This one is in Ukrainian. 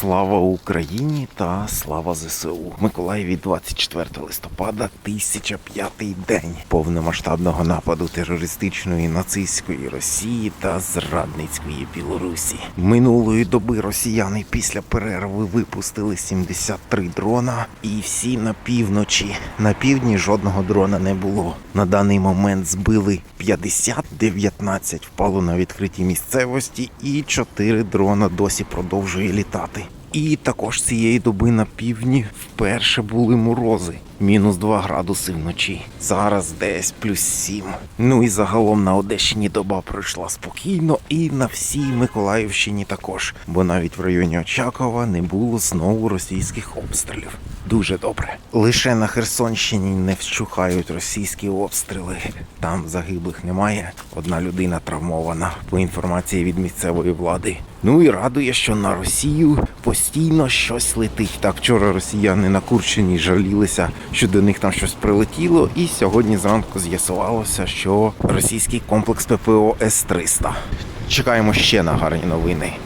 Слава Україні та слава ЗСУ. Миколаєві 24 листопада 1005 день повномасштабного нападу терористичної нацистської Росії та зрадницької Білорусі. Минулої доби росіяни після перерви випустили 73 дрона, і всі на півночі. На півдні жодного дрона не було. На даний момент збили 50, 19 впало на відкритій місцевості, і 4 дрона досі продовжує літати. І також цієї доби на півдні вперше були морози. Мінус 2 градуси вночі. Зараз десь плюс 7. Ну і загалом на Одещині доба пройшла спокійно, і на всій Миколаївщині також, бо навіть в районі Очакова не було знову російських обстрілів. Дуже добре. Лише на Херсонщині не вщухають російські обстріли. Там загиблих немає. Одна людина травмована по інформації від місцевої влади. Ну і радує, що на Росію постійно щось летить. Так вчора росіяни на Курщині жалілися, що до них там щось прилетіло, і сьогодні зранку з'ясувалося, що російський комплекс ППО С-300. Чекаємо ще на гарні новини.